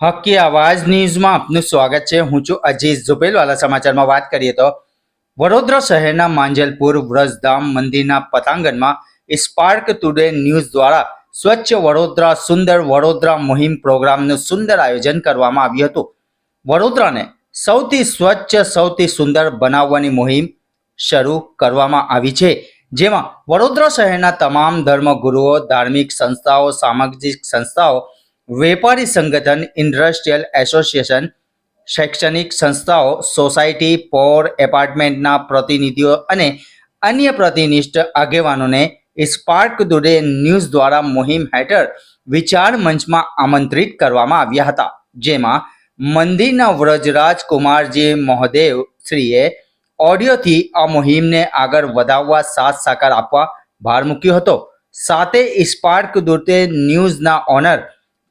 હકી આવાજ ન્યૂઝમાં આપનું સ્વાગત છે. હું છું અજીત ઝુબેલવાલા સમાચારમાં વાત કરીએ તો વડોદરા શહેરના માંજલપુર વ્રજધામ મંદિરના પતાંગણમાં સ્પાર્ક ટુડે ન્યૂઝ દ્વારા સ્વચ્છ વડોદરા, સુંદર વડોદરા મુહિમ પ્રોગ્રામનું સુંદર આયોજન કરવામાં આવ્યું હતું. વડોદરાને સૌથી સ્વચ્છ, સૌથી સુંદર બનાવવાની મુહિમ શરૂ કરવામાં આવી છે. જેમાં વડોદરા શહેરના તમામ ધર્મગુરુઓ, ધાર્મિક સંસ્થાઓ, સામાજિક સંસ્થાઓ વેપારી સંગઠન ઇન્ડસ્ટ્રીયલ એસોસિએશન, શૈક્ષણિક સંસ્થાઓ, સોસાયટી, પોર, એપાર્ટમેન્ટના પ્રતિનિધિઓ અને અન્ય પ્રતિનિષ્ઠ આગેવાનોને સ્પાર્ક દુડે ન્યૂઝ દ્વારા મુહિમ હેઠળ વિચાર મંચમાં આમંત્રિત કરવામાં આવ્યા હતા, જેમાં મંદિરના વ્રજરાજ કુમારજી મહોદેવ શ્રીએ ઓડિયોથી આ મુહિમને આગળ વધાવવા સાથ સાકાર આપવા ભાર મૂક્યો હતો. સાથે સ્પાર્ક દુર્તે ન્યૂઝના ઓનર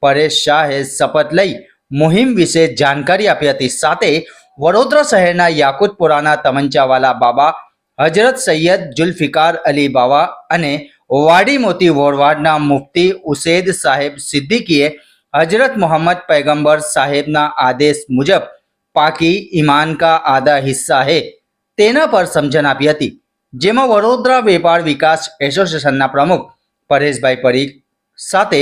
પરેશ શાહે શપથ લઈ મુહિમ વિશે જાણકારી આપી હતી. સાથે વડોદરા શહેરના યાકુતપુરાના તમંચાવાલા બાબા હજરત સૈયદ જુલ્ફિકાર અલી બાવા અને વાડી મોતી વોરવાડના મુફ્તી ઉસેદ સાહેબ સિદ્દીકીએ હજરત મોહમ્મદ પૈગંબર સાહેબના આદેશ મુજબ પાકી ઈમાન કા આધા હિસ્સા હે તેના પર સમજણ આપી હતી. જેમાં વડોદરા વેપાર વિકાસ એસોસિએશનના પ્રમુખ પરેશભાઈ પરીખ સાથે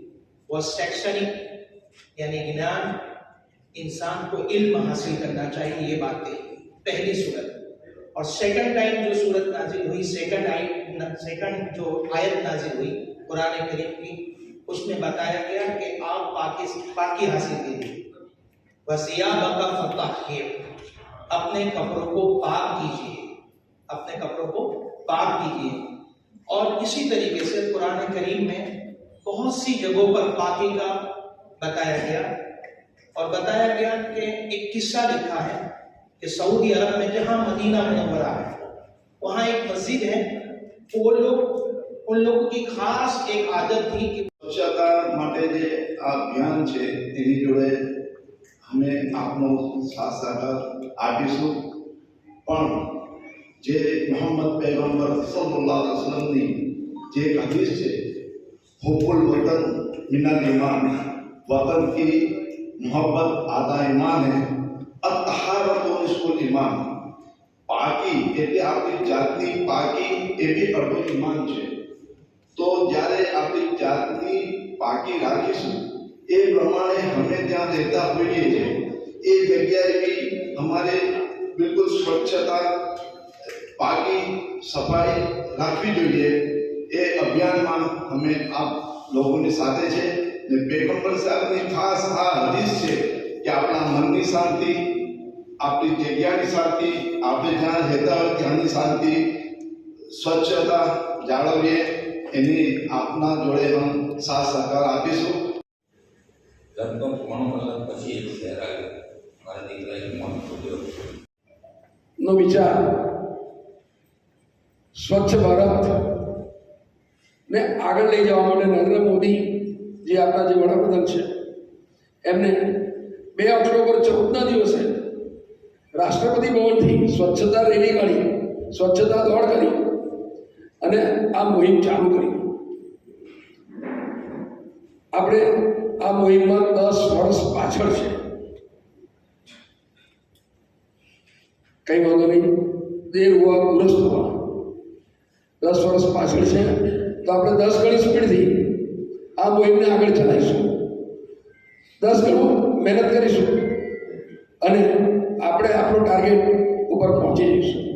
وہ شیکشنک یعنی گنان انسان کو علم حاصل کرنا چاہیے، یہ باتیں پہلی صورت۔ اور سیکنڈ ٹائم جو صورت نازل ہوئی سیکنڈ سیکنڈ جو آیت نازل ہوئی قرآن کریم کی، اس میں بتایا گیا کہ آپ پاکی پاکی حاصل کیجیے۔ وسیع بقا فتح اپنے کپڑوں کو پاک کیجیے۔ اپنے کپڑوں کو پاک کیجیے۔ اور اسی طریقے سے قرآن کریم میں بہت سی جگہوں پر پاکی کا بتایا گیا اور بتایا گیا کہ ایک قصہ لکھا ہے کہ سعودی عرب میں جہاں مدینہ منورہ ہے، وہاں ایک مسجد ہے۔ وہ لوگ، ان لوگوں کی خاص ایک عادت تھی کہ સ્વચ્છતા માટે જે આ અભિયાન છે તેની જોડે અમે આપનો સાથ સહકાર આપીશું પણ જે મોહમ્મદ પૈગંબર સલ્લાહ વસલમની જે હદીસ છે حب الوطن من الامان وطن کی محبت آدھا ایمان ہے۔ اتحارت و نسک الامان پاکی یہ بھی آپ کی جاتی پاکی یہ بھی اردو ایمان چھے۔ تو جارے آپ کی جاتی پاکی راکھی سن اے برمانے ہمیں دیاں دیتا ہوئی یہ جائے اے جگیائے بھی ہمارے بلکل سوچھتا، پاکی، صفائی راکھی جو یہ ہے۔ અભિયાનમાં અમે આપ લોકોની સાથે છે ને પેગમ્બર સાહેબની ખાસ આ હદીસ છે કે આપણા મનની શાંતિ આપણી જગ્યાની શાંતિ આપણે જ્યાં રહેતા હોય ત્યાંની શાંતિ સ્વચ્છતા જાળવીએ એની આપના જોડે હમ સાથ સહકાર આપીશું. લગભગ પોણો કલાક પછી એક શહેર આવ્યો. મારા દીકરાએ ફોન ખોલ્યો. નો વિચાર. સ્વચ્છ ભારત ને આગળ લઈ જવા માટે નરેન્દ્ર મોદી જે આપણા જે વડાપ્રધાન છે, એમને બે ઓક્ટોબર ચૌદના દિવસે રાષ્ટ્રપતિ ભવનથી સ્વચ્છતા રેલી કાઢી, સ્વચ્છતા દોડ કરી અને આ મોહિમ ચાલુ કરી. આપણે આ મોહિમમાં દસ વર્ષ પાછળ છે. કઈ વાંધો નહીં, દેર હોવા દુરસ્ત હોવા દસ વર્ષ પાછળ છે. તો આપણે દસ ગણી સ્પીડથી આ મોહિમને આગળ ચલાવીશું. દસ ગણું મહેનત કરીશું અને આપણે આપણો ટાર્ગેટ ઉપર પહોંચી જઈશું.